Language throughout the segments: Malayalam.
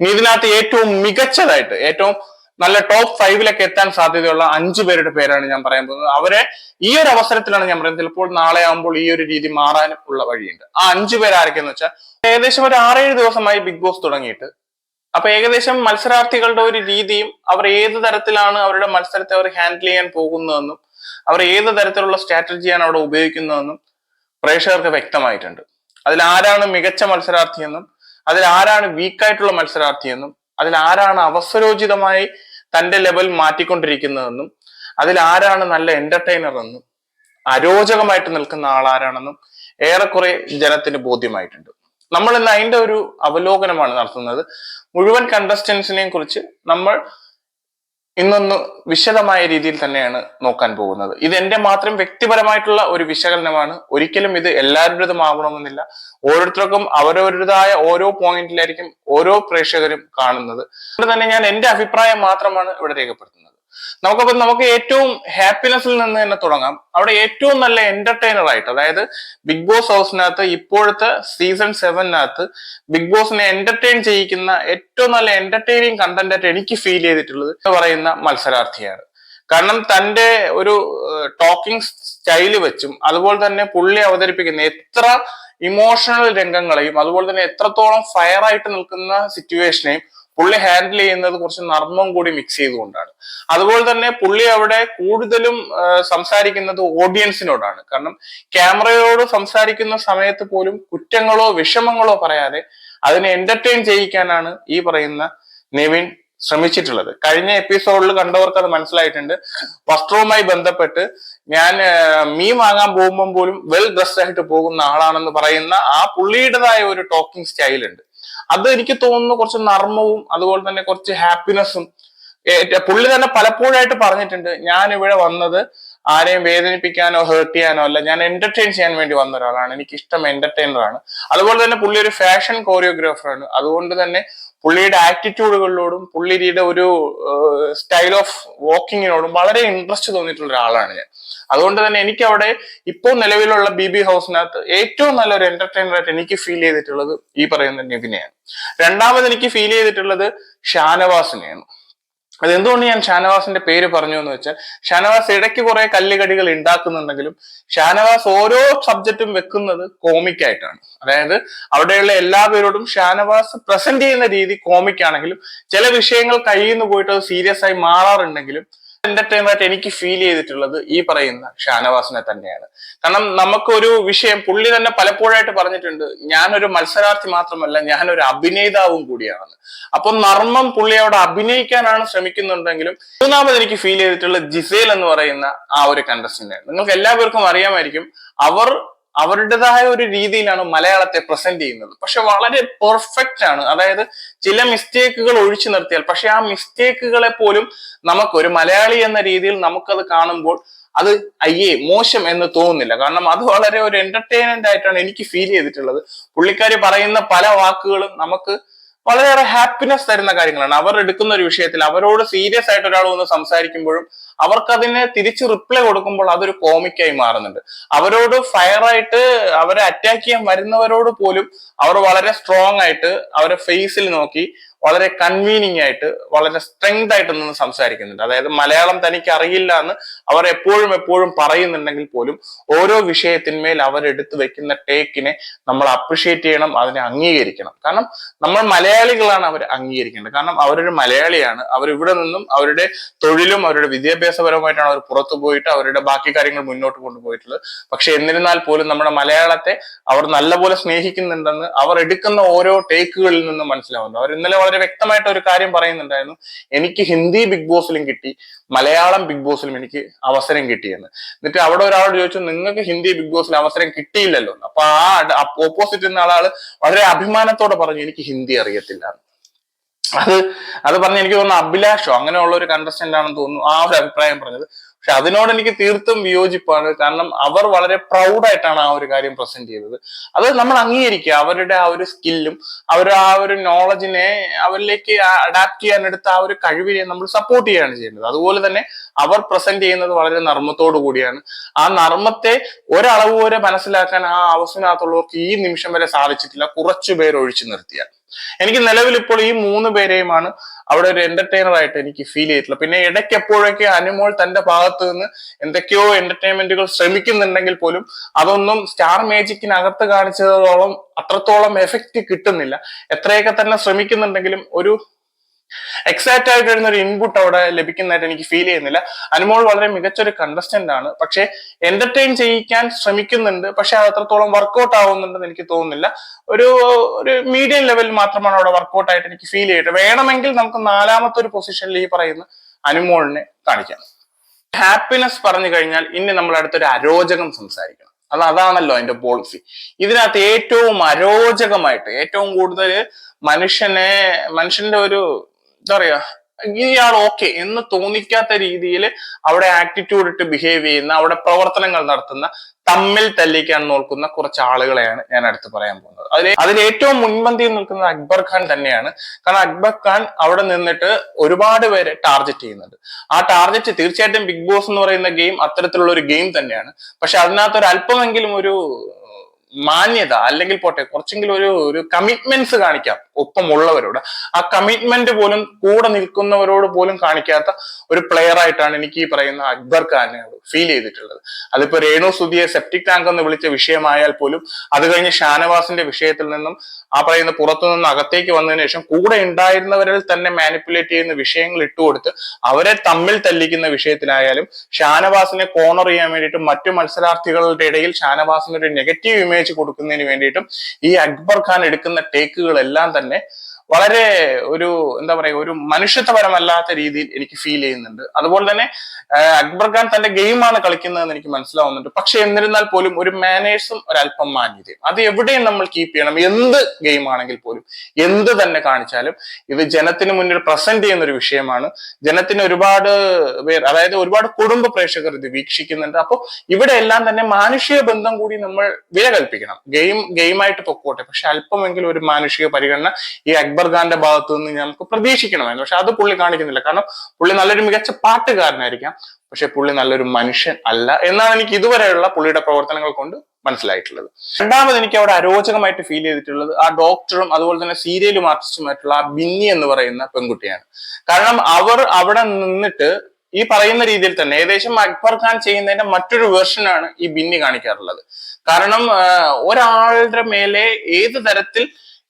ഇതിനകത്ത് ഏറ്റവും മികച്ചതായിട്ട് ഏറ്റവും നല്ല ടോപ്പ് ഫൈവിലൊക്കെ എത്താൻ സാധ്യതയുള്ള അഞ്ചു പേരുടെ പേരാണ് ഞാൻ പറയാൻ പോകുന്നത്. അവരെ ഈ ഒരു അവസരത്തിലാണ് ഞാൻ പറയുന്നത്. ചിലപ്പോൾ നാളെ ആകുമ്പോൾ ഈ ഒരു രീതി മാറാനും ഉള്ള വഴിയുണ്ട്. ആ അഞ്ചു പേര് ആരൊക്കെയെന്ന് വെച്ചാൽ ഏകദേശം ഒരു ആറേഴ് ദിവസമായി ബിഗ് ബോസ് തുടങ്ങിയിട്ട്. അപ്പൊ ഏകദേശം മത്സരാർത്ഥികളുടെ ഒരു രീതിയും അവർ ഏത് തരത്തിലാണ് അവരുടെ മത്സരത്തെ അവർ ഹാൻഡിൽ ചെയ്യാൻ പോകുന്നതെന്നും അവർ ഏത് തരത്തിലുള്ള സ്ട്രാറ്റജിയാണ് അവിടെ ഉപയോഗിക്കുന്നതെന്നും പ്രേക്ഷകർക്ക് വ്യക്തമായിട്ടുണ്ട്. അതിൽ ആരാണ് മികച്ച മത്സരാർത്ഥിയെന്നും അതിൽ ആരാണ് വീക്കായിട്ടുള്ള മത്സരാർത്ഥിയെന്നും അതിൽ ആരാണ് അവസരോചിതമായി തന്റെ ലെവൽ മാറ്റിക്കൊണ്ടിരിക്കുന്നതെന്നും അതിൽ ആരാണ് നല്ല എന്റർടൈനർ എന്നും അരോചകമായിട്ട് നിൽക്കുന്ന ആൾ ആരാണെന്നും ഏറെക്കുറെ ജനത്തിന് ബോധ്യമായിട്ടുണ്ട്. നമ്മൾ ഇന്ന് അതിന്റെ ഒരു അവലോകനമാണ് നടത്തുന്നത്. മുഴുവൻ കണ്ടസ്റ്റൻസിനെയും കുറിച്ച് നമ്മൾ ഇന്നൊന്ന് വിശദമായ രീതിയിൽ തന്നെയാണ് നോക്കാൻ പോകുന്നത്. ഇത് എന്റെ മാത്രം വ്യക്തിപരമായിട്ടുള്ള ഒരു വിശകലനമാണ്. ഒരിക്കലും ഇത് എല്ലാവരുടേതും ആവണമെന്നില്ല ഓരോരുത്തർക്കും അവരവരുടേതായ ഓരോ പോയിന്റിലായിരിക്കും ഓരോ പ്രേക്ഷകരും കാണുന്നത്. അതുകൊണ്ട് തന്നെ ഞാൻ എന്റെ അഭിപ്രായം മാത്രമാണ് ഇവിടെ രേഖപ്പെടുത്തുന്നത്. നമുക്കപ്പോ നമുക്ക് ഏറ്റവും ഹാപ്പിനെസ്സിൽ നിന്ന് തന്നെ തുടങ്ങാം. അവിടെ ഏറ്റവും നല്ല എന്റർടൈനർ ആയിട്ട് അതായത് ബിഗ് ബോസ് ഹൗസിനകത്ത് ഇപ്പോഴത്തെ സീസൺ സെവനകത്ത് ബിഗ് ബോസിനെ എന്റർടൈൻ ചെയ്യിക്കുന്ന ഏറ്റവും നല്ല എന്റർടൈനിങ് കണ്ടന്റ് ആയിട്ട് എനിക്ക് ഫീൽ ചെയ്തിട്ടുള്ളത് എന്ന് പറയുന്ന മത്സരാർത്ഥിയാണ്. കാരണം തന്റെ ഒരു ടോക്കിംഗ് സ്റ്റൈൽ വെച്ചും അതുപോലെ തന്നെ പുള്ളി അവതരിപ്പിക്കുന്ന എത്ര ഇമോഷണൽ രംഗങ്ങളെയും അതുപോലെ തന്നെ എത്രത്തോളം ഫയർ ആയിട്ട് നിൽക്കുന്ന സിറ്റുവേഷനെയും പുള്ളി ഹാൻഡിൽ ചെയ്യുന്നത് കുറച്ച് നർമ്മം കൂടി മിക്സ് ചെയ്തുകൊണ്ടാണ്. അതുപോലെ തന്നെ പുള്ളി അവിടെ കൂടുതലും സംസാരിക്കുന്നത് ഓഡിയൻസിനോടാണ് കാരണം ക്യാമറയോട് സംസാരിക്കുന്ന സമയത്ത് പോലും കുറ്റങ്ങളോ വിഷമങ്ങളോ പറയാതെ അതിനെ എന്റർടൈൻ ചെയ്യിക്കാനാണ് ഈ പറയുന്ന നിവിൻ ശ്രമിച്ചിട്ടുള്ളത്. കഴിഞ്ഞ എപ്പിസോഡിൽ കണ്ടവർക്ക് അത് മനസ്സിലായിട്ടുണ്ട്. വസ്ത്രവുമായി ബന്ധപ്പെട്ട് ഞാൻ മീൻ വാങ്ങാൻ പോകുമ്പോൾ പോലും വെൽ ഡ്രസ്ഡ് ആയിട്ട് പോകുന്ന ആളാണെന്ന് പറയുന്ന ആ പുള്ളിയുടേതായ ഒരു ടോക്കിംഗ് സ്റ്റൈൽ ഉണ്ട്. അത് എനിക്ക് തോന്നുന്നു കുറച്ച് നർമ്മവും അതുപോലെ തന്നെ കുറച്ച് ഹാപ്പിനെസ്സും പുള്ളി തന്നെ പലപ്പോഴായിട്ട് പറഞ്ഞിട്ടുണ്ട് ഞാൻ ഇവിടെ വന്നത് ആരെയും വേദനിപ്പിക്കാനോ ഹേർട്ട് ചെയ്യാനോ അല്ല ഞാൻ എന്റർടൈൻ ചെയ്യാൻ വേണ്ടി വന്ന ഒരാളാണ്. എനിക്ക് ഇഷ്ടം എന്റർടൈനർ ആണ്. അതുപോലെ തന്നെ പുള്ളി ഒരു ഫാഷൻ കോറിയോഗ്രാഫറാണ് അതുകൊണ്ട് തന്നെ പുള്ളിയുടെ ആറ്റിറ്റ്യൂഡുകളിലോടും പുള്ളിയുടെ ഒരു സ്റ്റൈൽ ഓഫ് വാക്കിങ്ങിനോടും വളരെ ഇൻട്രസ്റ്റ് തോന്നിയിട്ടുള്ള ഒരാളാണ് ഞാൻ. അതുകൊണ്ട് തന്നെ എനിക്ക് അവിടെ ഇപ്പോൾ നിലവിലുള്ള ബി ബി ഹൗസിനകത്ത് ഏറ്റവും നല്ലൊരു എന്റർടൈനർ ആയിട്ട് എനിക്ക് ഫീൽ ചെയ്തിട്ടുള്ളത് ഈ പറയുന്ന നിവിനെയാണ്. രണ്ടാമത് എനിക്ക് ഫീൽ ചെയ്തിട്ടുള്ളത് ഷാനവാസിനെയാണ്. അത് എന്തുകൊണ്ട് ഞാൻ ഷാനവാസിന്റെ പേര് പറഞ്ഞു എന്ന് വെച്ചാൽ ഷാനവാസ് ഇടയ്ക്ക് കുറെ കല്ലുകടികൾ ഉണ്ടാക്കുന്നുണ്ടെങ്കിലും ഷാനവാസ് ഓരോ സബ്ജക്റ്റും വെക്കുന്നത് കോമിക്കായിട്ടാണ് അതായത് അവിടെയുള്ള എല്ലാ പേരോടും ഷാനവാസ് പ്രസന്റ് ചെയ്യുന്ന രീതി കോമിക്കാണെങ്കിലും ചില വിഷയങ്ങൾ കയ്യിൽ നിന്ന് പോയിട്ട് അത് സീരിയസ് ആയി മാറാറുണ്ടെങ്കിലും എന്റർടൈൻമെന്റ് എനിക്ക് ഫീൽ ചെയ്തിട്ടുള്ളത് ഈ പറയുന്ന ഷാനവാസിനെ തന്നെയാണ്. കാരണം നമുക്കൊരു വിഷയം പുള്ളി തന്നെ പലപ്പോഴായിട്ട് പറഞ്ഞിട്ടുണ്ട് ഞാനൊരു മത്സരാർത്ഥി മാത്രമല്ല ഞാനൊരു അഭിനേതാവും കൂടിയാണ് അപ്പൊ നർമ്മം പുള്ളി അവിടെ അഭിനയിക്കാനാണ് ശ്രമിക്കുന്നുണ്ടെങ്കിലും മൂന്നാമത് എനിക്ക് ഫീൽ ചെയ്തിട്ടുള്ള ജിസേൽ എന്ന് പറയുന്ന ആ ഒരു കണ്ടസ്റ്റന്റ് നിങ്ങൾക്ക് എല്ലാവർക്കും അറിയാമായിരിക്കും അവർ അവരുടേതായ ഒരു രീതിയിലാണ് മലയാളത്തെ പ്രസന്റ് ചെയ്യുന്നത്. പക്ഷെ വളരെ പെർഫെക്റ്റ് ആണ്. അതായത് ചില മിസ്റ്റേക്കുകൾ ഒഴിച്ചു നിർത്തിയാൽ പക്ഷെ ആ മിസ്റ്റേക്കുകളെ പോലും നമുക്ക് ഒരു മലയാളി എന്ന രീതിയിൽ നമുക്കത് കാണുമ്പോൾ അത് അയ്യേ മോശം എന്ന് തോന്നുന്നില്ല. കാരണം അത് വളരെ ഒരു എന്റർടൈൻമെന്റ് ആയിട്ടാണ് എനിക്ക് ഫീൽ ചെയ്തിട്ടുള്ളത്. പുള്ളിക്കാരി പറയുന്ന പല വാക്കുകളും നമുക്ക് വളരെയേറെ ഹാപ്പിനെസ് തരുന്ന കാര്യങ്ങളാണ്. അവർ എടുക്കുന്ന ഒരു വിഷയത്തിൽ അവരോട് സീരിയസ് ആയിട്ട് ഒരാൾ വന്ന് സംസാരിക്കുമ്പോഴും അവർക്ക് അതിനെ തിരിച്ച് റിപ്ലൈ കൊടുക്കുമ്പോൾ അതൊരു കോമിക്കായി മാറുന്നുണ്ട്. അവരോട് ഫയർ ആയിട്ട് അവരെ അറ്റാക്ക് ചെയ്യാൻ വരുന്നവരോട് പോലും അവർ വളരെ സ്ട്രോങ് ആയിട്ട് അവരെ ഫേസിൽ നോക്കി വളരെ കൺവീനിങ് ആയിട്ട് വളരെ സ്ട്രെങ്ത് ആയിട്ട് നിന്ന് സംസാരിക്കുന്നുണ്ട്. അതായത് മലയാളം തനിക്ക് അറിയില്ല എന്ന് അവർ എപ്പോഴും എപ്പോഴും പറയുന്നുണ്ടെങ്കിൽ പോലും ഓരോ വിഷയത്തിന്മേൽ അവരെടുത്ത് വെക്കുന്ന ടേക്കിനെ നമ്മൾ അപ്രിഷിയേറ്റ് ചെയ്യണം അതിനെ അംഗീകരിക്കണം. കാരണം നമ്മൾ മലയാളികളാണ് അവർ അംഗീകരിക്കേണ്ടത്. കാരണം അവരൊരു മലയാളിയാണ്. അവർ ഇവിടെ നിന്നും അവരുടെ തൊഴിലും അവരുടെ വിദ്യാഭ്യാസപരമായിട്ടാണ് അവർ പുറത്തു പോയിട്ട് അവരുടെ ബാക്കി കാര്യങ്ങൾ മുന്നോട്ട് കൊണ്ടുപോയിട്ടുള്ളത്. പക്ഷെ എന്നിരുന്നാൽ പോലും നമ്മുടെ മലയാളത്തെ അവർ നല്ലപോലെ സ്നേഹിക്കുന്നുണ്ടെന്ന് അവർ എടുക്കുന്ന ഓരോ ടേക്കുകളിൽ നിന്നും മനസ്സിലാവുന്നു അവർ ഇന്നലെ വളരെ വ്യക്തമായിട്ട് ഒരു കാര്യം പറയുന്നുണ്ടായിരുന്നു എനിക്ക് ഹിന്ദി ബിഗ് ബോസിലും കിട്ടി മലയാളം ബിഗ് ബോസിലും എനിക്ക് അവസരം കിട്ടിയെന്ന് എന്നിട്ട് അവിടെ ഒരാളോട് ചോദിച്ചു നിങ്ങൾക്ക് ഹിന്ദി ബിഗ് ബോസിൽ അവസരം കിട്ടിയില്ലല്ലോ എന്ന്. അപ്പൊ ആ ഓപ്പോസിറ്റ് നിന്ന ആളാൾ വളരെ അഭിമാനത്തോടെ പറഞ്ഞു എനിക്ക് ഹിന്ദി അറിയത്തില്ല എന്ന്. അത് അത് പറഞ്ഞ് എനിക്ക് തോന്നുന്നു അഭിലാഷോ അങ്ങനെയുള്ള ഒരു കണ്ടസ്റ്റന്റ് ആണെന്ന് തോന്നുന്നു ആ ഒരു അഭിപ്രായം പറഞ്ഞത്. പക്ഷെ അതിനോട് എനിക്ക് തീർത്തും വിയോജിപ്പാണ് കാരണം അവർ വളരെ പ്രൗഡായിട്ടാണ് ആ ഒരു കാര്യം പ്രസന്റ് ചെയ്തത്. അത് നമ്മൾ അംഗീകരിക്കുക. അവരുടെ ആ ഒരു സ്കില്ലും അവരുടെ ആ ഒരു നോളജിനെ അവരിലേക്ക് അഡാപ്റ്റ് ചെയ്യാൻ എടുത്ത ആ ഒരു കഴിവിനെ നമ്മൾ സപ്പോർട്ട് ചെയ്യുകയാണ് ചെയ്യുന്നത്. അതുപോലെ തന്നെ അവർ പ്രസന്റ് ചെയ്യുന്നത് വളരെ നർമ്മത്തോടു കൂടിയാണ്. ആ നർമ്മത്തെ ഒരളവ് വരെ മനസ്സിലാക്കാൻ ആ അവസരത്തിനകത്തുള്ളവർക്ക് ഈ നിമിഷം വരെ സാധിച്ചിട്ടില്ല. കുറച്ചു പേർ ഒഴിച്ചു നിർത്തിയാൽ. എനിക്ക് നിലവിൽ ഇപ്പോൾ ഈ മൂന്ന് പേരെയുമാണ് അവിടെ ഒരു എന്റർടൈനർ ആയിട്ട് എനിക്ക് ഫീൽ ചെയ്തിട്ടുള്ളത്. പിന്നെ ഇടയ്ക്ക് എപ്പോഴൊക്കെ അനുമോൾ തന്റെ ഭാഗത്ത് നിന്ന് എന്തൊക്കെയോ എന്റർടൈൻമെന്റുകൾ ശ്രമിക്കുന്നുണ്ടെങ്കിൽ പോലും അതൊന്നും സ്റ്റാർ മേജിക്കിനകത്ത് കാണിച്ചതോളം അത്രത്തോളം എഫക്റ്റ് കിട്ടുന്നില്ല. എത്രയൊക്കെ തന്നെ ശ്രമിക്കുന്നുണ്ടെങ്കിലും ഒരു എക്സാക്ട് ആയിട്ട് വരുന്ന ഒരു ഇൻപുട്ട് അവിടെ ലഭിക്കുന്നതായിട്ട് എനിക്ക് ഫീൽ ചെയ്യുന്നില്ല. അനുമോൾ വളരെ മികച്ചൊരു കണ്ടസ്റ്റന്റ് ആണ്. പക്ഷേ എന്റർടൈൻ ചെയ്യിക്കാൻ ശ്രമിക്കുന്നുണ്ട്. പക്ഷെ അത് അത്രത്തോളം വർക്കൗട്ട് ആവുന്നുണ്ടെന്ന് എനിക്ക് തോന്നുന്നില്ല. ഒരു ഒരു മീഡിയം ലെവലിൽ മാത്രമാണ് അവിടെ വർക്കൗട്ട് ആയിട്ട് എനിക്ക് ഫീൽ ചെയ്തിട്ട്. വേണമെങ്കിൽ നമുക്ക് നാലാമത്തെ ഒരു പൊസിഷനിൽ ഈ പറയുന്ന അനുമോളിനെ കാണിക്കാം. ഹാപ്പിനെസ് പറഞ്ഞു കഴിഞ്ഞാൽ ഇനി നമ്മൾ അടുത്തൊരു അരോചകം സംസാരിക്കണം. അത് അതാണല്ലോ അതിന്റെ പോളിസി ഇതിനകത്ത് ഏറ്റവും അരോചകമായിട്ട് ഏറ്റവും കൂടുതൽ മനുഷ്യനെ മനുഷ്യന്റെ ഒരു എന്താ പറയാ ഇയാൾ ഓക്കെ എന്ന് തോന്നിക്കാത്ത രീതിയിൽ അവിടെ ആറ്റിറ്റ്യൂഡ് ഇട്ട് ബിഹേവ് ചെയ്യുന്ന അവിടെ പ്രവർത്തനങ്ങൾ നടത്തുന്ന തമ്മിൽ തല്ലിക്കാൻ നോക്കുന്ന കുറച്ച് ആളുകളെയാണ് ഞാൻ അടുത്ത് പറയാൻ പോകുന്നത്. അതിൽ അതിൽ ഏറ്റവും മുൻപന്തിയിൽ നിൽക്കുന്നത് അക്ബർ ഖാൻ തന്നെയാണ്. കാരണം അക്ബർ ഖാൻ അവിടെ നിന്നിട്ട് ഒരുപാട് പേരെ ടാർഗറ്റ് ചെയ്യുന്നുണ്ട് ആ ടാർഗറ്റ് തീർച്ചയായിട്ടും ബിഗ് ബോസ് എന്ന് പറയുന്ന ഗെയിം അത്തരത്തിലുള്ള ഒരു ഗെയിം തന്നെയാണ്. പക്ഷെ അതിനകത്ത് ഒരു അല്പമെങ്കിലും ഒരു മാന്യത അല്ലെങ്കിൽ പോട്ടെ കുറച്ചെങ്കിലും ഒരു ഒരു കമ്മിറ്റ്മെന്റ്സ് കാണിക്കാം ഒപ്പമുള്ളവരോട്. ആ കമ്മിറ്റ്മെന്റ് പോലും കൂടെ നിൽക്കുന്നവരോട് പോലും കാണിക്കാത്ത ഒരു പ്ലെയർ ആയിട്ടാണ് എനിക്ക് ഈ പറയുന്ന അക്ബർ ഖാനെ ഫീൽ ചെയ്തിട്ടുള്ളത്. അതിപ്പോ രേണു സുധിയെ സെപ്റ്റിക് ടാങ്ക് എന്ന് വിളിച്ച വിഷയമായാൽ പോലും അത് കഴിഞ്ഞ് ഷാനവാസിന്റെ വിഷയത്തിൽ നിന്നും ആ പറയുന്ന പുറത്തു നിന്ന് അകത്തേക്ക് വന്നതിന് ശേഷം കൂടെ ഉണ്ടായിരുന്നവരിൽ തന്നെ മാനിപ്പുലേറ്റ് ചെയ്യുന്ന വിഷയങ്ങൾ ഇട്ടുകൊടുത്ത് അവരെ തമ്മിൽ തല്ലിക്കുന്ന വിഷയത്തിലായാലും ഷാനവാസിനെ കോർണർ ചെയ്യാൻ വേണ്ടിയിട്ട് മറ്റു മത്സരാർത്ഥികളുടെ ഇടയിൽ ഷാനവാസിന് ഒരു നെഗറ്റീവ് ഇമേജ് കൊടുക്കുന്നതിന് വേണ്ടിയിട്ടും ഈ അക്ബർ ഖാൻ എടുക്കുന്ന ടേക്കുകളെല്ലാം തന്നെ വളരെ ഒരു എന്താ പറയുക ഒരു മനുഷ്യത്വപരമല്ലാത്ത രീതിയിൽ എനിക്ക് ഫീൽ ചെയ്യുന്നുണ്ട്. അതുപോലെ തന്നെ അക്ബർ ഖാൻ തന്റെ ഗെയിമാണ് കളിക്കുന്നതെന്ന് എനിക്ക് മനസ്സിലാവുന്നുണ്ട്. പക്ഷെ എന്നിരുന്നാൽ പോലും ഒരു മാനേഴ്സും ഒരല്പം മാന്യതയും. അത് എവിടെയും നമ്മൾ കീപ്പ് ചെയ്യണം. എന്ത് ഗെയിം ആണെങ്കിൽ പോലും എന്ത് തന്നെ കാണിച്ചാലും ഇത് ജനത്തിന് മുന്നിൽ പ്രസന്റ് ചെയ്യുന്ന ഒരു വിഷയമാണ്. ജനത്തിന് ഒരുപാട് പേർ അതായത് ഒരുപാട് കുടുംബ പ്രേക്ഷകർ ഇത് വീക്ഷിക്കുന്നുണ്ട്. അപ്പോൾ ഇവിടെ എല്ലാം തന്നെ മാനുഷിക ബന്ധം കൂടി നമ്മൾ വില കൽപ്പിക്കണം ഗെയിം ഗെയിമായിട്ട് പൊക്കോട്ടെ. പക്ഷെ അല്പമെങ്കിലും ഒരു മാനുഷിക പരിഗണന ഈ അക്ബർ ഖാന്റെ ഭാഗത്തു നിന്ന് നമുക്ക് പ്രതീക്ഷിക്കണമായിരുന്നു. പക്ഷെ അത് പുള്ളി കാണിക്കുന്നില്ല. കാരണം പുള്ളി നല്ലൊരു മികച്ച പാട്ടുകാരനായിരിക്കാം. പക്ഷെ പുള്ളി നല്ലൊരു മനുഷ്യൻ അല്ല എന്നാണ് എനിക്ക് ഇതുവരെയുള്ള പുള്ളിയുടെ പ്രവർത്തനങ്ങൾ കൊണ്ട് മനസ്സിലായിട്ടുള്ളത്. രണ്ടാമത് എനിക്ക് അവിടെ അരോചകമായിട്ട് ഫീൽ ചെയ്തിട്ടുള്ളത് ആ ഡോക്ടറും അതുപോലെ തന്നെ സീരിയലും ആർട്ടിസ്റ്റുമായിട്ടുള്ള ആ ബിന്നി എന്ന് പറയുന്ന പെൺകുട്ടിയാണ്. കാരണം അവർ അവിടെ നിന്നിട്ട് ഈ പറയുന്ന രീതിയിൽ തന്നെ ഏകദേശം അക്ബർ ഖാൻ ചെയ്യുന്നതിന്റെ മറ്റൊരു വേർഷനാണ് ഈ ബിന്നി കാണിക്കാറുള്ളത്. കാരണം ഒരാളുടെ മേലെ ഏത് തരത്തിൽ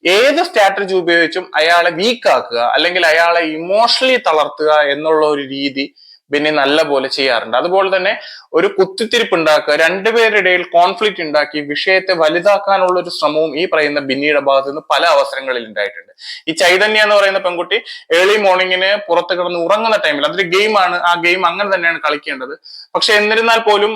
ഏത് സ്ട്രാറ്റജി ഉപയോഗിച്ചും അയാളെ വീക്കാക്കുക അല്ലെങ്കിൽ അയാളെ ഇമോഷണലി തളർത്തുക എന്നുള്ള ഒരു രീതി ബെന്നി നല്ല പോലെ ചെയ്യാറുണ്ട്. അതുപോലെ തന്നെ ഒരു കുത്തിത്തിരിപ്പ് ഉണ്ടാക്കുക രണ്ടുപേരുടെ ഇടയിൽ കോൺഫ്ലിക്റ്റ് ഉണ്ടാക്കി വിഷയത്തെ വലുതാക്കാനുള്ള ഒരു ശ്രമവും ഈ പറയുന്ന ബിന്നിയുടെ ഭാഗത്ത് നിന്ന് പല അവസരങ്ങളിൽ ഉണ്ടായിട്ടുണ്ട്. ഈ ചൈതന്യ എന്ന് പറയുന്ന പെൺകുട്ടി ഏർലി മോർണിംഗിന് പുറത്ത് കിടന്ന് ഉറങ്ങുന്ന ടൈമിൽ അതൊരു ഗെയിമാണ് ആ ഗെയിം അങ്ങനെ തന്നെയാണ് കളിക്കേണ്ടത്. പക്ഷെ എന്നിരുന്നാൽ പോലും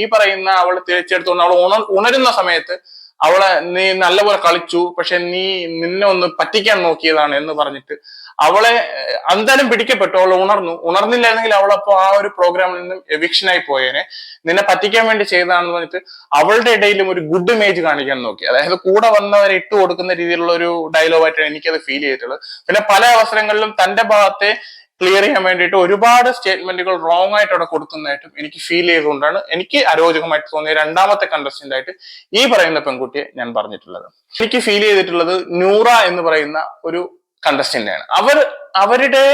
ഈ പറയുന്ന അവൾ തിരിച്ചെടുത്തുകൊണ്ട് അവൾ ഉണർ ഉണരുന്ന സമയത്ത് അവളെ നീ നല്ലപോലെ കളിച്ചു പക്ഷെ നീ നിന്നെ ഒന്ന് പറ്റിക്കാൻ നോക്കിയതാണ് എന്ന് പറഞ്ഞിട്ട് അവളെ എന്തായാലും പിടിക്കപ്പെട്ടു അവൾ ഉണർന്നു. ഉണർന്നില്ലായിരുന്നെങ്കിൽ അവളപ്പോ ആ ഒരു പ്രോഗ്രാമിൽ നിന്നും എവിക്ഷനായി പോയേനെ. നിന്നെ പറ്റിക്കാൻ വേണ്ടി ചെയ്തതാണെന്ന് പറഞ്ഞിട്ട് അവളുടെ ഇടയിലും ഒരു ഗുഡ് ഇമേജ് കാണിക്കാൻ നോക്കി. അതായത് കൂടെ വന്നവരെ ഇട്ട് കൊടുക്കുന്ന രീതിയിലുള്ള ഒരു ഡയലോഗായിട്ടാണ് എനിക്കത് ഫീൽ ചെയ്തിട്ടുള്ളത്. പിന്നെ പല അവസരങ്ങളിലും തന്റെ ഭാഗത്തെ ക്ലിയർ ചെയ്യാൻ വേണ്ടിയിട്ട് ഒരുപാട് സ്റ്റേറ്റ്മെന്റുകൾ റോങ് ആയിട്ട് അവിടെ കൊടുക്കുന്നതായിട്ടും എനിക്ക് ഫീൽ ചെയ്തുകൊണ്ടാണ് എനിക്ക് അരോചകമായിട്ട് തോന്നിയ രണ്ടാമത്തെ കണ്ടസ്റ്റന്റ് ആയിട്ട് ഈ പറയുന്ന പെൺകുട്ടിയെ ഞാൻ പറഞ്ഞിട്ടുള്ളത്. എനിക്ക് ഫീൽ ചെയ്തിട്ടുള്ളത് നൂറ എന്ന് പറയുന്ന ഒരു കണ്ടസ്റ്റന്റ് ആണ് അവർ അവരുടെ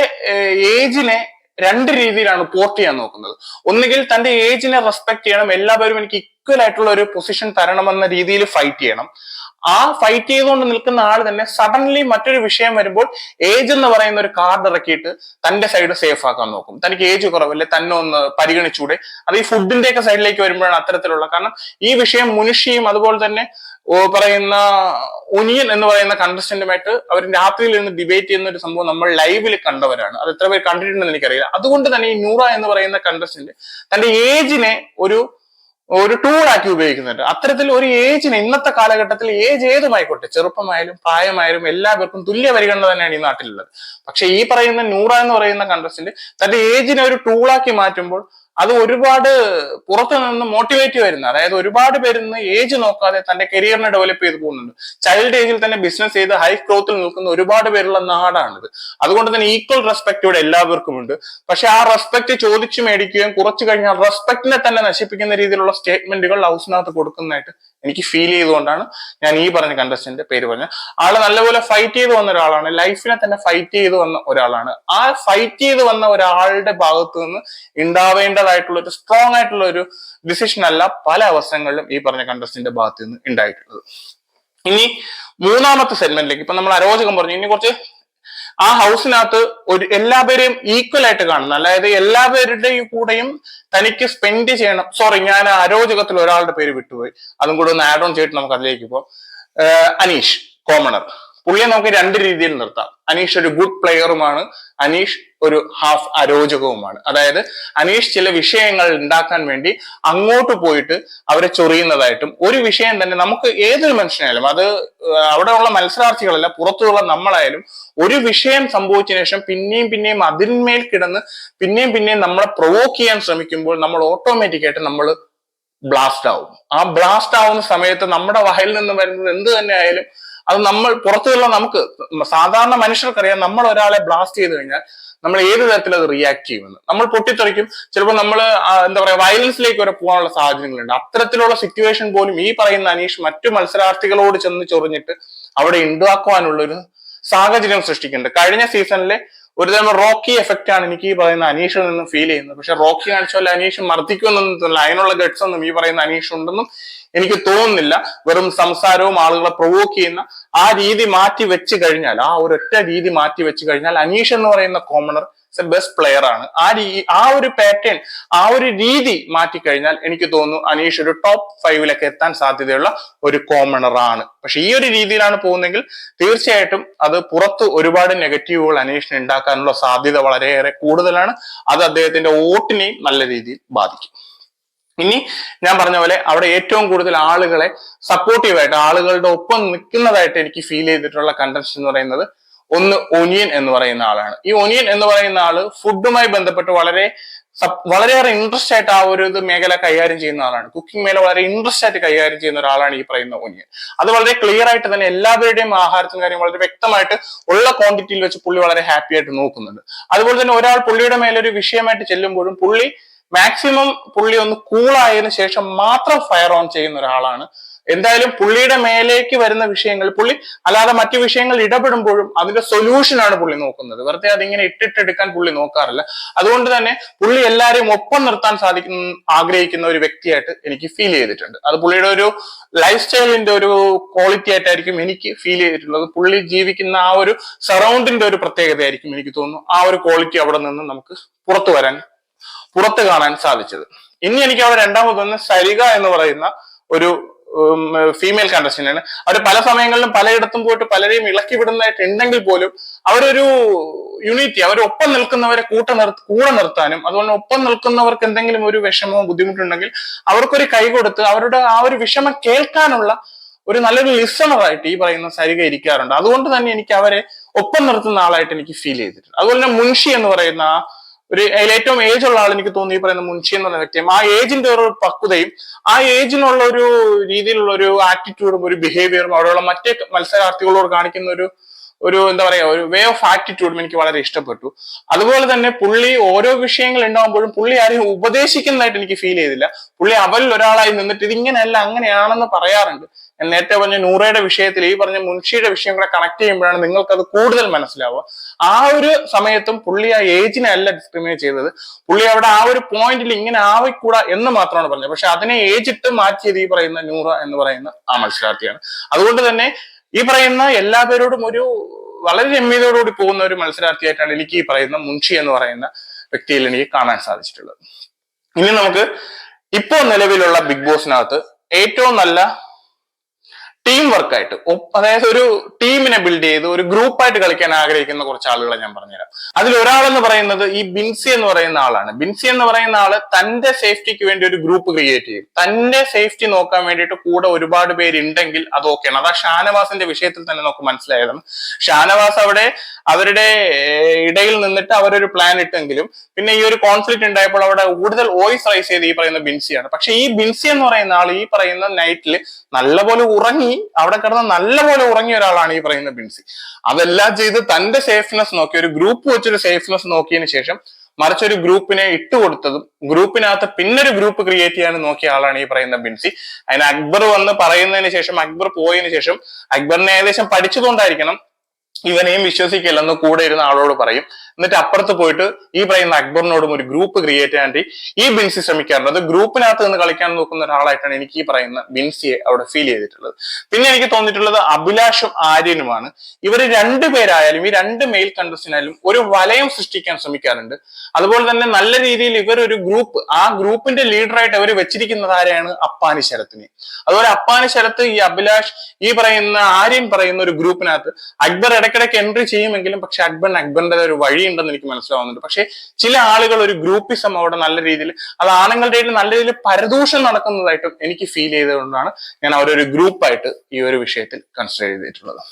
ഏജിനെ രണ്ട് രീതിയിലാണ് പോർട്ട് ചെയ്യാൻ നോക്കുന്നത്. ഒന്നുകിൽ തന്റെ ഏജിനെ റെസ്പെക്ട് ചെയ്യണം എല്ലാവരും എനിക്ക് ഈക്വൽ ആയിട്ടുള്ള ഒരു പൊസിഷൻ തരണമെന്ന രീതിയിൽ ഫൈറ്റ് ചെയ്യണം. ആ ഫൈറ്റ് ചെയ്തുകൊണ്ട് നിൽക്കുന്ന ആൾ തന്നെ സഡൻലി മറ്റൊരു വിഷയം വരുമ്പോൾ ഏജ് എന്ന് പറയുന്ന ഒരു കാർഡ് ഇറക്കിയിട്ട് തന്റെ സൈഡ് സേഫ് ആക്കാൻ നോക്കും. തനിക്ക് ഏജ് കുറവല്ലേ തന്നെ ഒന്ന് പരിഗണിച്ചൂടെ. അത് ഈ ഫുഡിന്റെ ഒക്കെ സൈഡിലേക്ക് വരുമ്പോഴാണ് അത്തരത്തിലുള്ള കാരണം ഈ വിഷയം മുനുഷിയും അതുപോലെ തന്നെ പറയുന്ന ഒനിയൻ എന്ന് പറയുന്ന കണ്ടസ്റ്റന്റുമായിട്ട് അവർ രാത്രിയിൽ നിന്ന് ഡിബേറ്റ് ചെയ്യുന്ന ഒരു സംഭവം നമ്മൾ ലൈവിൽ കണ്ടവരാണ്. അത് എത്ര പേര് കണ്ടിട്ടുണ്ടെന്ന് എനിക്കറിയില്ല. അതുകൊണ്ട് തന്നെ ഈ നൂറ എന്ന് പറയുന്ന കണ്ടസ്റ്റന്റ് തന്റെ ഏജിനെ ഒരു ഒരു ടൂളാക്കി ഉപയോഗിക്കുന്നുണ്ട്. അത്തരത്തിൽ ഒരു ഏജിന് ഇന്നത്തെ കാലഘട്ടത്തിൽ ഏജ് ഏതുമായിക്കോട്ടെ ചെറുപ്പമായാലും പ്രായമായാലും എല്ലാവർക്കും തുല്യ പരിഗണന തന്നെയാണ് ഈ നാട്ടിലുള്ളത്. പക്ഷെ ഈ പറയുന്ന നൂറ എന്ന് പറയുന്ന കണ്ടസ്റ്റന്റ് തന്റെ ഏജിനെ ഒരു ടൂളാക്കി മാറ്റുമ്പോൾ അത് ഒരുപാട് പുറത്തു നിന്ന് മോട്ടിവേറ്റ് വരുന്ന അതായത് ഒരുപാട് പേര് ഇന്ന് ഏജ് നോക്കാതെ തന്റെ കരിയറിനെ ഡെവലപ്പ് ചെയ്ത് പോകുന്നുണ്ട്. ചൈൽഡ് ഏജിൽ തന്നെ ബിസിനസ് ചെയ്ത് ഹൈ ഗ്രോത്തിൽ നിൽക്കുന്ന ഒരുപാട് പേരുള്ള നാടാണിത്. അതുകൊണ്ട് തന്നെ ഈക്വൽ റെസ്പെക്ട് ഇവിടെ എല്ലാവർക്കും ഉണ്ട്. പക്ഷെ ആ റെസ്പെക്ട് ചോദിച്ചു മേടിക്കുകയും കുറച്ചു കഴിഞ്ഞാൽ റെസ്പെക്ടിനെ തന്നെ നശിപ്പിക്കുന്ന രീതിയിലുള്ള സ്റ്റേറ്റ്മെന്റുകൾ ഹൗസിനകത്ത് കൊടുക്കുന്നതായിട്ട് എനിക്ക് ഫീൽ ചെയ്തുകൊണ്ടാണ് ഞാൻ ഈ പറഞ്ഞ കണ്ടസ്റ്റന്റ് പേര് പറഞ്ഞ ആൾ നല്ലപോലെ ഫൈറ്റ് ചെയ്ത് വന്ന ഒരാളാണ് ലൈഫിനെ തന്നെ ഫൈറ്റ് ചെയ്ത് വന്ന ഒരാളാണ്. ആ ഫൈറ്റ് ചെയ്ത് വന്ന ഒരാളുടെ ഭാഗത്ത് നിന്ന് ഉണ്ടാവേണ്ടതായിട്ടുള്ള ഒരു സ്ട്രോങ് ആയിട്ടുള്ള ഒരു ഡിസിഷൻ അല്ല പല അവസരങ്ങളിലും ഈ പറഞ്ഞ കണ്ടസ്റ്റിന്റെ ഭാഗത്ത് നിന്ന് ഉണ്ടായിട്ടുള്ളത്. ഇനി മൂന്നാമത്തെ സെഗ്മെന്റിലേക്ക് ഇപ്പൊ നമ്മൾ അരോചകം പറഞ്ഞു. ഇനി കുറച്ച് ആ ഹൗസിനകത്ത് ഒരു എല്ലാവരെയും ഈക്വൽ ആയിട്ട് കാണുന്നു അതായത് എല്ലാവരുടെയും കൂടെയും തനിക്ക് സ്പെൻഡ് ചെയ്യണം. സോറി ഞാൻ അരോചകത്തിൽ ഒരാളുടെ പേര് വിട്ടുപോയി. അതും കൂടെ ഒന്ന് ആഡ് ഓൺ ചെയ്തിട്ട് നമുക്ക് അതിലേക്ക് ഏഹ് അനീഷ് കോമണർ പുള്ളിയെ നമുക്ക് രണ്ട് രീതിയിൽ നിർത്താം. അനീഷ് ഒരു ഗുഡ് പ്ലെയറുമാണ് അനീഷ് ഒരു ഹാഫ് അരോചകവുമാണ്. അതായത് അനീഷ് ചില വിഷയങ്ങൾ ഉണ്ടാക്കാൻ വേണ്ടി അങ്ങോട്ട് പോയിട്ട് അവരെ ചൊറിയുന്നതായിട്ടും ഒരു വിഷയം തന്നെ നമുക്ക് ഏതൊരു മനുഷ്യനായാലും അത് അവിടെ അവിടെയുള്ള മത്സരാർത്ഥികളല്ല പുറത്തുള്ള നമ്മളായാലും ഒരു വിഷയം സംഭവിച്ചതിന് ശേഷം പിന്നെയും പിന്നെയും അതിന്മേൽ കിടന്ന് പിന്നെയും പിന്നെയും നമ്മളെ പ്രൊവോക്ക് ചെയ്യാൻ ശ്രമിക്കുമ്പോൾ നമ്മൾ ഓട്ടോമാറ്റിക്കായിട്ട് നമ്മൾ ബ്ലാസ്റ്റ് ആവും. ആ ബ്ലാസ്റ്റ് ആവുന്ന സമയത്ത് നമ്മുടെ വഹയിൽ നിന്ന് വരുന്നത് എന്ത് തന്നെ ആയാലും അത് നമ്മൾ പുറത്തുള്ള നമുക്ക് സാധാരണ മനുഷ്യർക്കറിയാം നമ്മൾ ഒരാളെ ബ്ലാസ്റ്റ് ചെയ്ത് കഴിഞ്ഞാൽ നമ്മൾ ഏത് തരത്തിൽ അത് റിയാക്ട് ചെയ്യുമെന്ന്. നമ്മൾ പൊട്ടിത്തെറിക്കും. ചിലപ്പോൾ നമ്മൾ എന്താ പറയുക വയലൻസിലേക്ക് വരെ പോകാനുള്ള സാഹചര്യങ്ങളുണ്ട്. അത്തരത്തിലുള്ള സിറ്റുവേഷൻ പോലും ഈ പറയുന്ന അനീഷ് മറ്റു മത്സരാർത്ഥികളോട് ചെന്ന് ചൊറിഞ്ഞിട്ട് അവിടെ ഉണ്ടാക്കുവാനുള്ള ഒരു സാഹചര്യം സൃഷ്ടിക്കുന്നുണ്ട്. കഴിഞ്ഞ സീസണിലെ ഒരു തരം റോക്കി എഫക്റ്റ് ആണ് എനിക്ക് ഈ പറയുന്ന അനീഷിൽ നിന്ന് ഫീൽ ചെയ്യുന്നത്. പക്ഷെ റോക്കി കാണിച്ചാൽ അനീഷ് മർദ്ദിക്കുമെന്നൊന്നും അതിനുള്ള ഗഡ്സ് ഒന്നും ഈ പറയുന്ന അനീഷ് ഉണ്ടെന്നും എനിക്ക് തോന്നുന്നില്ല. വെറും സംസാരവും ആളുകളെ പ്രൊവോക്ക് ചെയ്യുന്ന ആ രീതി മാറ്റി വെച്ച് കഴിഞ്ഞാൽ ആ ഒരൊറ്റ രീതി മാറ്റി വെച്ച് കഴിഞ്ഞാൽ അനീഷ് എന്ന് പറയുന്ന കോമണർ ബെസ്റ്റ് പ്ലെയർ ആണ്. ആ ആ ഒരു പാറ്റേൺ ആ ഒരു രീതി മാറ്റിക്കഴിഞ്ഞാൽ എനിക്ക് തോന്നുന്നു അനീഷ് ഒരു ടോപ്പ് ഫൈവിലൊക്കെ എത്താൻ സാധ്യതയുള്ള ഒരു കോമണർ ആണ്. പക്ഷെ ഈ ഒരു രീതിയിലാണ് പോകുന്നതെങ്കിൽ തീർച്ചയായിട്ടും അത് പുറത്ത് ഒരുപാട് നെഗറ്റീവുകൾ അനീഷിന് ഉണ്ടാക്കാനുള്ള സാധ്യത വളരെയേറെ കൂടുതലാണ്. അത് അദ്ദേഹത്തിന്റെ വോട്ടിനെയും നല്ല രീതിയിൽ ബാധിക്കും. ഇനി ഞാൻ പറഞ്ഞ പോലെ അവിടെ ഏറ്റവും കൂടുതൽ ആളുകളെ സപ്പോർട്ടീവായിട്ട് ആളുകളുടെ ഒപ്പം നിൽക്കുന്നതായിട്ട് എനിക്ക് ഫീൽ ചെയ്തിട്ടുള്ള കണ്ടൻസ് എന്ന് പറയുന്നത് ഒന്ന് ഒനിയൻ എന്ന് പറയുന്ന ആളാണ്. ഈ ഒനിയൻ എന്ന് പറയുന്ന ആൾ ഫുഡുമായി ബന്ധപ്പെട്ട് വളരെ വളരെയേറെ ഇൻട്രസ്റ്റ് ആയിട്ട് ആ ഒരു ഇത് മേഖല കൈകാര്യം ചെയ്യുന്ന ആളാണ്. കുക്കിംഗ് മേഖല വളരെ ഇൻട്രസ്റ്റ് ആയിട്ട് കൈകാര്യം ചെയ്യുന്ന ഒരാളാണ് ഈ പറയുന്ന ഒനിയൻ അത് വളരെ ക്ലിയർ ആയിട്ട് തന്നെ എല്ലാവരുടെയും ആഹാരത്തിനും കാര്യം വളരെ വ്യക്തമായിട്ട് ഉള്ള ക്വാണ്ടിറ്റിയിൽ വെച്ച് പുള്ളി വളരെ ഹാപ്പി ആയിട്ട് നോക്കുന്നുണ്ട്. അതുപോലെ തന്നെ ഒരാൾ പുള്ളിയുടെ മേലൊരു വിഷയമായിട്ട് ചെല്ലുമ്പോഴും പുള്ളി മാക്സിമം പുള്ളി ഒന്ന് കൂളായതിനു ശേഷം മാത്രം ഫയർ ഓൺ ചെയ്യുന്ന ഒരാളാണ് എന്തായാലും പുള്ളിയുടെ മേലേക്ക് വരുന്ന വിഷയങ്ങൾ പുള്ളി അല്ലാതെ മറ്റു വിഷയങ്ങൾ ഇടപെടുമ്പോഴും അതിന്റെ സൊല്യൂഷൻ ആണ് പുള്ളി നോക്കുന്നത്. വെറുതെ അതിങ്ങനെ ഇട്ടിട്ടെടുക്കാൻ പുള്ളി നോക്കാറില്ല. അതുകൊണ്ട് തന്നെ പുള്ളി എല്ലാവരെയും ഒപ്പം നിർത്താൻ സാധിക്കുന്ന ആഗ്രഹിക്കുന്ന ഒരു വ്യക്തിയായിട്ട് എനിക്ക് ഫീൽ ചെയ്തിട്ടുണ്ട്. അത് പുള്ളിയുടെ ഒരു ലൈഫ് സ്റ്റൈലിന്റെ ഒരു ക്വാളിറ്റി ആയിട്ടായിരിക്കും എനിക്ക് ഫീൽ ചെയ്തിട്ടുള്ളത്. പുള്ളി ജീവിക്കുന്ന ആ ഒരു സറൗണ്ടിന്റെ ഒരു പ്രത്യേകതയായിരിക്കും എനിക്ക് തോന്നുന്നു ആ ഒരു ക്വാളിറ്റി അവിടെ നിന്ന് നമുക്ക് പുറത്തു വരാൻ പുറത്ത് കാണാൻ സാധിച്ചത്. ഇനി എനിക്ക് അവിടെ രണ്ടാമത് വന്ന് സരിക എന്ന് പറയുന്ന ഒരു ഫീമെയിൽ കണ്ടസ്റ്റന്റ് ആണ്. അവർ പല സമയങ്ങളിലും പലയിടത്തും പോയിട്ട് പലരെയും ഇളക്കി വിടുന്നതായിട്ട് ഉണ്ടെങ്കിൽ പോലും അവരൊരു യൂണിറ്റി അവർ ഒപ്പം നിൽക്കുന്നവരെ കൂട്ട നിർ കൂടെ നിർത്താനും അതുപോലെ ഒപ്പം നിൽക്കുന്നവർക്ക് എന്തെങ്കിലും ഒരു വിഷമമോ ബുദ്ധിമുട്ടുണ്ടെങ്കിൽ അവർക്കൊരു കൈ കൊടുത്ത് അവരുടെ ആ ഒരു വിഷമം കേൾക്കാനുള്ള ഒരു നല്ലൊരു ലിസണറായിട്ട് ഈ പറയുന്ന സരിക ഇരിക്കാറുണ്ട്. അതുകൊണ്ട് തന്നെ എനിക്ക് അവരെ ഒപ്പം നിർത്തുന്ന ആളായിട്ട് എനിക്ക് ഫീൽ ചെയ്തിട്ടുണ്ട്. അതുപോലെ തന്നെ മുൻഷി എന്ന് പറയുന്ന ആ ഒരു ഏറ്റവും ഏജ് ഉള്ള ആൾ എനിക്ക് തോന്നി ഈ പറയുന്ന മുൻഷി എന്ന് പറയുന്ന വ്യക്തിയും ആ ഏജിന്റെ ഒരു പക്വതയും ആ ഏജിനുള്ള ഒരു രീതിയിലുള്ള ഒരു ആറ്റിറ്റ്യൂഡും ഒരു ബിഹേവിയറും അവിടെയുള്ള മറ്റേ മത്സരാർത്ഥികളോട് കാണിക്കുന്ന ഒരു ഒരു എന്താ പറയാ ഒരു വേ ഓഫ് ആറ്റിറ്റ്യൂഡും എനിക്ക് വളരെ ഇഷ്ടപ്പെട്ടു. അതുപോലെ തന്നെ പുള്ളി ഓരോ വിഷയങ്ങൾ ഉണ്ടാകുമ്പോഴും പുള്ളി ആരെയും ഉപദേശിക്കുന്നതായിട്ട് എനിക്ക് ഫീൽ ചെയ്തില്ല. പുള്ളി അവരിൽ ഒരാളായി നിന്നിട്ട് ഇത് ഇങ്ങനെയല്ല അങ്ങനെയാണെന്ന് പറയാറുണ്ട്. നേരത്തെ പറഞ്ഞ നൂറയുടെ വിഷയത്തിൽ ഈ പറഞ്ഞ മുൻഷിയുടെ വിഷയം കൂടെ കണക്ട് ചെയ്യുമ്പോഴാണ് നിങ്ങൾക്ക് അത് കൂടുതൽ മനസ്സിലാവുക. ആ ഒരു സമയത്തും പുള്ളി ആ ഏജിനെ അല്ല ഡിസ്ക്രിമിനേറ്റ് ചെയ്തത്. പുള്ളി അവിടെ ആ ഒരു പോയിന്റിൽ ഇങ്ങനെ ആവിക്കൂടാ എന്ന് മാത്രമാണ് പറഞ്ഞത്. പക്ഷെ അതിനെ ഏജിട്ട് മാറ്റിയത് ഈ പറയുന്ന നൂറ എന്ന് പറയുന്ന ആ മത്സരാർത്ഥിയാണ്. അതുകൊണ്ട് തന്നെ ഈ പറയുന്ന എല്ലാ പേരോടും ഒരു വളരെ രമ്യതയോടുകൂടി പോകുന്ന ഒരു മത്സരാർത്ഥിയായിട്ടാണ് എനിക്ക് ഈ പറയുന്ന മുൻഷി എന്ന് പറയുന്ന വ്യക്തിയിൽ എനിക്ക് കാണാൻ സാധിച്ചിട്ടുള്ളത്. ഇനി നമുക്ക് ഇപ്പോൾ നിലവിലുള്ള ബിഗ് ബോസിനകത്ത് ഏറ്റവും നല്ല ടീം വർക്ക് ആയിട്ട്. അതായത് ഒരു ടീമിനെ ബിൽഡ് ചെയ്ത് ഒരു ഗ്രൂപ്പായിട്ട് കളിക്കാൻ ആഗ്രഹിക്കുന്ന കുറച്ച് ആളുകളെ ഞാൻ പറഞ്ഞുതരാം. അതിൽ ഒരാളെന്ന് പറയുന്നത് ഈ ബിൻസി എന്ന് പറയുന്ന ആളാണ്. ബിൻസി എന്ന് പറയുന്ന ആൾ തന്റെ സേഫ്റ്റിക്ക് വേണ്ടി ഒരു ഗ്രൂപ്പ് ക്രിയേറ്റ് ചെയ്യും. തന്റെ സേഫ്റ്റി നോക്കാൻ വേണ്ടിയിട്ട് കൂടെ ഒരുപാട് പേരുണ്ടെങ്കിൽ അത് ഓക്കെയാണ് അത് ഷാനവാസിന്റെ വിഷയത്തിൽ തന്നെ നമുക്ക് മനസ്സിലായതാണ് ഷാനവാസ് അവിടെ അവരുടെ ഇടയിൽ നിന്നിട്ട് അവരൊരു പ്ലാൻ ഇട്ടെങ്കിലും പിന്നെ ഈ ഒരു കോൺഫ്ലിക്ട് ഉണ്ടായപ്പോൾ അവിടെ കൂടുതൽ വോയിസ് റൈസ് ചെയ്ത് ഈ പറയുന്ന ബിൻസിയാണ്. പക്ഷെ ഈ ബിൻസി എന്ന് പറയുന്ന ആൾ ഈ പറയുന്ന നൈറ്റിൽ നല്ലപോലെ ഉറങ്ങി അവിടെ കിടന്ന് നല്ലപോലെ ഉറങ്ങിയ ഒരാളാണ് ഈ പറയുന്ന ബിൻസി. അതെല്ലാം ചെയ്ത് തന്റെ സേഫ്നെസ് നോക്കി ഒരു ഗ്രൂപ്പ് വെച്ചൊരു സേഫ്നെസ് നോക്കിയതിന് ശേഷം മറിച്ചൊരു ഗ്രൂപ്പിനെ ഇട്ടുകൊടുത്തതും ഗ്രൂപ്പിനകത്ത് പിന്നൊരു ഗ്രൂപ്പ് ക്രിയേറ്റ് ചെയ്യാൻ നോക്കിയ ആളാണ് ഈ പറയുന്ന ബിൻസി. അതിന് അക്ബർ വന്ന് പറയുന്നതിന് ശേഷം അക്ബർ പോയതിനു ശേഷം അക്ബറിനെ ഏകദേശം പഠിച്ചതുകൊണ്ടായിരിക്കണം ഇവനെയും വിശ്വസിക്കില്ലെന്ന് കൂടെ ഇരുന്ന ആളോട് പറയും. എന്നിട്ട് അപ്പുറത്ത് പോയിട്ട് ഈ പറയുന്ന അക്ബറിനോടും ഒരു ഗ്രൂപ്പ് ക്രിയേറ്റ് ചെയ്യാൻ ഈ ബിൻസി ശ്രമിക്കാറുണ്ട്. അത് ഗ്രൂപ്പിനകത്ത് നിന്ന് കളിക്കാൻ നോക്കുന്ന ഒരാളായിട്ടാണ് എനിക്ക് ഈ പറയുന്ന ബിൻസിയെ അവിടെ ഫീൽ ചെയ്തിട്ടുള്ളത്. പിന്നെ എനിക്ക് തോന്നിയിട്ടുള്ളത് അഭിലാഷും ആര്യനുമാണ്. ഇവർ രണ്ടുപേരായാലും ഈ രണ്ട് മെയിൽ കണ്ടസ്റ്റിനായാലും ഒരു വലയം സൃഷ്ടിക്കാൻ ശ്രമിക്കാറുണ്ട്. അതുപോലെ തന്നെ നല്ല രീതിയിൽ ഇവർ ഒരു ഗ്രൂപ്പ് ആ ഗ്രൂപ്പിന്റെ ലീഡറായിട്ട് അവർ വെച്ചിരിക്കുന്നത് ആരെയാണ്? അപ്പാനി ശരത്തിനെ. അതുപോലെ അപ്പാനി ശരത്ത് ഈ അഭിലാഷ് ഈ പറയുന്ന ആര്യൻ പറയുന്ന ഒരു ഗ്രൂപ്പിനകത്ത് അക്ബർ ഇടയ്ക്കിടയ്ക്ക് എൻട്രി ചെയ്യുമെങ്കിലും പക്ഷെ അക്ബൻ അക്ബറിന്റെ ഒരു വഴി ഉണ്ടെന്ന് എനിക്ക് മനസ്സിലാവുന്നുണ്ട്. പക്ഷേ ചില ആളുകൾ ഒരു ഗ്രൂപ്പിസം അവിടെ നല്ല രീതിയിൽ അത് ആണുങ്ങളുടെ ഇടയിൽ നല്ല രീതിയിൽ പരദൂഷം നടക്കുന്നതായിട്ടും എനിക്ക് ഫീൽ ചെയ്തുകൊണ്ടാണ് ഞാൻ അവരൊരു ഗ്രൂപ്പായിട്ട് ഈ ഒരു വിഷയത്തിൽ കൺസിഡർ ചെയ്തിട്ടുള്ളത്.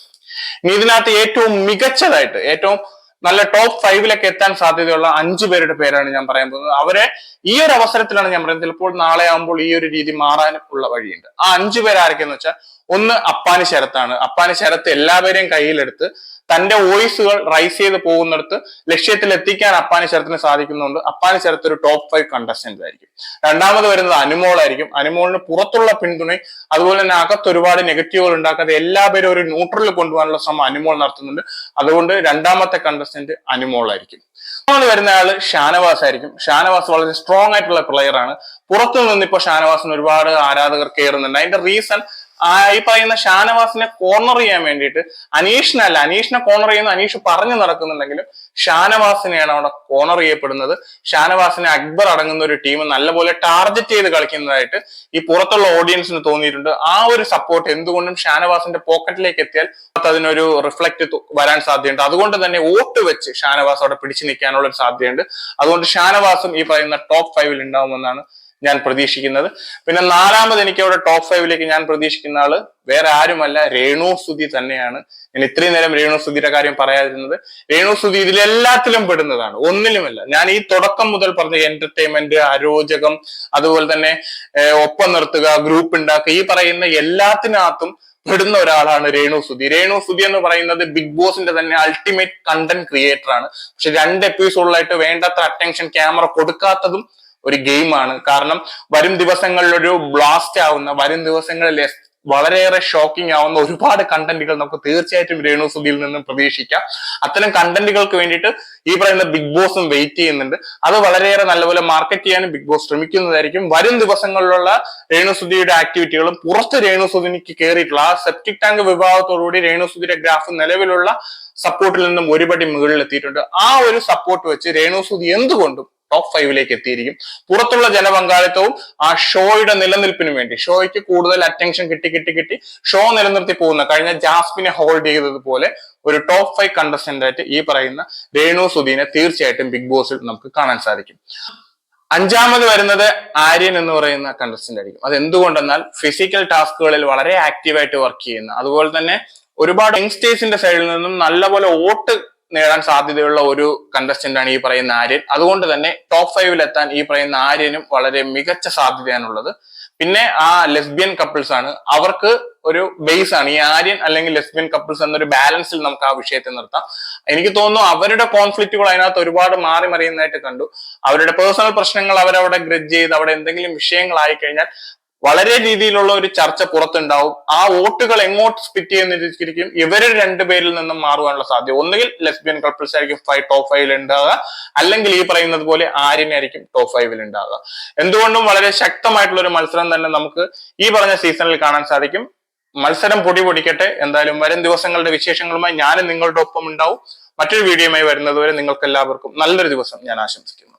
ഇതിനകത്ത് ഏറ്റവും മികച്ചതായിട്ട് ഏറ്റവും നല്ല ടോപ്പ് ഫൈവിലൊക്കെ എത്താൻ സാധ്യതയുള്ള അഞ്ചു പേരുടെ പേരാണ് ഞാൻ പറയാൻ പോകുന്നത്. അവരെ ഈ ഒരു അവസരത്തിലാണ് ഞാൻ പറയുന്നത്. ചിലപ്പോൾ നാളെ ആകുമ്പോൾ ഈ ഒരു രീതി മാറാനും ഉള്ള വഴിയുണ്ട്. ആ അഞ്ചു പേര് ആരൊക്കെയെന്ന് വെച്ചാൽ ഒന്ന് അപ്പാനി ശരത്താണ്. അപ്പാനി ശരത്ത് എല്ലാവരെയും കയ്യിലെടുത്ത് തന്റെ വോയിസുകൾ റൈസ് ചെയ്ത് പോകുന്നിടത്ത് ലക്ഷ്യത്തിൽ എത്തിക്കാൻ അപ്പാനി ശരത്തിന് സാധിക്കുന്നുണ്ട്. അപ്പാനി ശരത്ത് ഒരു ടോപ്പ് ഫൈവ് കണ്ടസ്റ്റന്റ് ആയിരിക്കും. രണ്ടാമത് വരുന്നത് അനുമോളായിരിക്കും. അനുമോളിന് പുറത്തുള്ള പിന്തുണ അതുപോലെ തന്നെ അകത്ത് ഒരുപാട് നെഗറ്റീവുകൾ ഉണ്ടാക്കാതെ എല്ലാവരും ഒരു ന്യൂട്രലിൽ കൊണ്ടുപോകാനുള്ള ശ്രമം അനുമോൾ നടത്തുന്നുണ്ട്. അതുകൊണ്ട് രണ്ടാമത്തെ കണ്ടസ്റ്റന്റ് അനുമോളായിരിക്കും. മൂന്നാമത് വരുന്ന ആൾ ഷാനവാസ് ആയിരിക്കും. ഷാനവാസ് വളരെ സ്ട്രോങ് ആയിട്ടുള്ള പ്ലെയർ ആണ്. പുറത്തു നിന്ന് ഇപ്പോൾ ഷാനവാസിന് ഒരുപാട് ആരാധകർ കയറുന്നുണ്ട് അതിന്റെ റീസൺ ആ ഈ പറയുന്ന ഷാനവാസിനെ കോർണർ ചെയ്യാൻ വേണ്ടിയിട്ട് അനീഷിനല്ല അനീഷിനെ കോർണർ ചെയ്യുന്ന അനീഷ് പറഞ്ഞു നടക്കുന്നുണ്ടെങ്കിലും ഷാനവാസിനെയാണ് അവിടെ കോർണർ ചെയ്യപ്പെടുന്നത്. ഷാനവാസിനെ അക്ബർ അടങ്ങുന്ന ഒരു ടീം നല്ലപോലെ ടാർഗറ്റ് ചെയ്ത് കളിക്കുന്നതായിട്ട് ഈ പുറത്തുള്ള ഓഡിയൻസിന് തോന്നിയിട്ടുണ്ട്. ആ ഒരു സപ്പോർട്ട് എന്തുകൊണ്ടും ഷാനവാസിന്റെ പോക്കറ്റിലേക്ക് എത്തിയാൽ അതിനൊരു റിഫ്ലക്ട് വരാൻ സാധ്യതയുണ്ട്. അതുകൊണ്ട് തന്നെ വോട്ട് വെച്ച് ഷാനവാസ് അവിടെ പിടിച്ചു നിൽക്കാനുള്ള ഒരു സാധ്യതയുണ്ട്. അതുകൊണ്ട് ഷാനവാസും ഈ പറയുന്ന ടോപ്പ് ഫൈവിൽ ഉണ്ടാവുമെന്നാണ് ഞാൻ പ്രതീക്ഷിക്കുന്നത്. പിന്നെ നാലാമത് എനിക്ക് അവിടെ ടോപ്പ് ഫൈവിലേക്ക് ഞാൻ പ്രതീക്ഷിക്കുന്ന ആൾ വേറെ ആരുമല്ല രേണു സുധി തന്നെയാണ്. ഞാൻ ഇത്രയും നേരം രേണു സുധിയുടെ കാര്യം പറയാതിരുന്നത്. രേണു സുധി ഇതിലെല്ലാത്തിലും പെടുന്നതാണ്. ഒന്നിലുമല്ല. ഞാൻ ഈ തുടക്കം മുതൽ പറഞ്ഞ എന്റർടൈൻമെന്റ് അരോചകം അതുപോലെ തന്നെ ഒപ്പം നിർത്തുക ഗ്രൂപ്പ് ഉണ്ടാക്കുക ഈ പറയുന്ന എല്ലാത്തിനകത്തും പെടുന്ന ഒരാളാണ് രേണു സുധി. രേണു സുധി എന്ന് പറയുന്നത് ബിഗ് ബോസിന്റെ തന്നെ അൾട്ടിമേറ്റ് കണ്ടന്റ് ക്രിയേറ്റർ ആണ്. പക്ഷെ രണ്ട് എപ്പിസോഡിലായിട്ട് വേണ്ടത്ര അറ്റൻഷൻ ക്യാമറ കൊടുക്കാത്തതും ഒരു ഗെയിമാണ് കാരണം വരും ദിവസങ്ങളിൽ ഒരു ബ്ലാസ്റ്റ് ആവുന്ന വരും ദിവസങ്ങളിൽ വളരെയേറെ ഷോക്കിംഗ് ആവുന്ന ഒരുപാട് കണ്ടന്റുകൾ നമുക്ക് തീർച്ചയായിട്ടും രേണു സുധിയിൽ നിന്നും പ്രതീക്ഷിക്കാം. അത്തരം കണ്ടന്റുകൾക്ക് വേണ്ടിയിട്ട് ഈ പറയുന്ന ബിഗ് ബോസും വെയിറ്റ് ചെയ്യുന്നുണ്ട്. അത് വളരെയേറെ നല്ലപോലെ മാർക്കറ്റ് ചെയ്യാനും ബിഗ് ബോസ് ശ്രമിക്കുന്നതായിരിക്കും. വരും ദിവസങ്ങളിലുള്ള രേണുസുധിയുടെ ആക്ടിവിറ്റികളും പുറത്ത് രേണുസുധിനിക്ക് കയറിയിട്ടുള്ള ആ സെപ്റ്റിക് ടാങ്ക് വിഭാഗത്തോടുകൂടി രേണുസുധിയുടെ ഗ്രാഫ് നിലവിലുള്ള സപ്പോർട്ടിൽ നിന്നും ഒരുപടി മുകളിൽ എത്തിയിട്ടുണ്ട് ആ ഒരു സപ്പോർട്ട് വെച്ച് രേണുസുധി എന്തുകൊണ്ടും ടോപ്പ് ഫൈവിലേക്ക് എത്തിയിരിക്കും. പുറത്തുള്ള ജനപങ്കാളിത്തവും ആ ഷോയുടെ നിലനിൽപ്പിന് വേണ്ടി. ഷോയ്ക്ക് കൂടുതൽ അറ്റൻഷൻ കിട്ടി കിട്ടി കിട്ടി. ഷോ നിലനിർത്തി പോകുന്ന കഴിഞ്ഞ ജാസ്മിനെ ഹോൾഡ് ചെയ്തതുപോലെ ഒരു ടോപ്പ് ഫൈവ് കണ്ടസ്റ്റന്റ് ആയിട്ട് ഈ പറയുന്ന രേണു സുധീനെ തീർച്ചയായിട്ടും ബിഗ് ബോസിൽ നമുക്ക് കാണാൻ സാധിക്കും. അഞ്ചാമത് വരുന്നത് ആര്യൻ എന്ന് പറയുന്ന കണ്ടസ്റ്റന്റ് ആയിരിക്കും. അത് എന്തുകൊണ്ടെന്നാൽ ഫിസിക്കൽ ടാസ്കുകളിൽ വളരെ ആക്റ്റീവായിട്ട് വർക്ക് ചെയ്യുന്ന അതുപോലെ തന്നെ ഒരുപാട് യങ്സ്റ്റേഴ്സിന്റെ സൈഡിൽ നിന്നും നല്ലപോലെ വോട്ട് നേടാൻ സാധ്യതയുള്ള ഒരു കണ്ടസ്റ്റന്റ് ആണ് ഈ പറയുന്ന ആര്യൻ. അതുകൊണ്ട് തന്നെ ടോപ്പ് ഫൈവിൽ എത്താൻ ഈ പറയുന്ന ആര്യനും വളരെ മികച്ച സാധ്യതയാണുള്ളത്. പിന്നെ ആ ലെസ്ബിയൻ കപ്പിൾസ് ആണ്. അവർക്ക് ഒരു ബേസ് ആണ്. ഈ ആര്യൻ അല്ലെങ്കിൽ ലെസ്ബിയൻ കപ്പിൾസ് എന്നൊരു ബാലൻസിൽ നമുക്ക് ആ വിഷയത്തെ നിർത്താം. എനിക്ക് തോന്നുന്നു അവരുടെ കോൺഫ്ലിക്റ്റുകൾ അതിനകത്ത് ഒരുപാട് മാറി മറിയുന്നതായിട്ട് കണ്ടു. അവരുടെ പേഴ്സണൽ പ്രശ്നങ്ങൾ അവരവിടെ ഗ്രജ് ചെയ്ത് അവിടെ എന്തെങ്കിലും വിഷയങ്ങളായി കഴിഞ്ഞാൽ വളരെ രീതിയിലുള്ള ഒരു ചർച്ച പുറത്തുണ്ടാവും. ആ വോട്ടുകൾ എങ്ങോട്ട് സ്പിറ്റ് ചെയ്യുന്നിരിക്കും ഇവർ രണ്ടുപേരിൽ നിന്നും മാറുവാനുള്ള സാധ്യത. ഒന്നുകിൽ ലെസ്ബിയൻ കപ്പിൾസ് ആയിരിക്കും ഫൈവ് ടോപ്പ് ഫൈവിൽ ഉണ്ടാവുക. അല്ലെങ്കിൽ ഈ പറയുന്നത് പോലെ ആര്യനായിരിക്കും ടോപ്പ് ഫൈവിൽ ഉണ്ടാവുക. എന്തുകൊണ്ടും വളരെ ശക്തമായിട്ടുള്ള ഒരു മത്സരം തന്നെ നമുക്ക് ഈ പറഞ്ഞ സീസണിൽ കാണാൻ സാധിക്കും. മത്സരം പൊടി പൊടിക്കട്ടെ. എന്തായാലും വരും ദിവസങ്ങളുടെ വിശേഷങ്ങളുമായി ഞാനും നിങ്ങളുടെ ഒപ്പം ഉണ്ടാവും. മറ്റൊരു വീഡിയോയുമായി വരുന്നതുവരെ നിങ്ങൾക്ക് എല്ലാവർക്കും നല്ലൊരു ദിവസം ഞാൻ ആശംസിക്കുന്നു.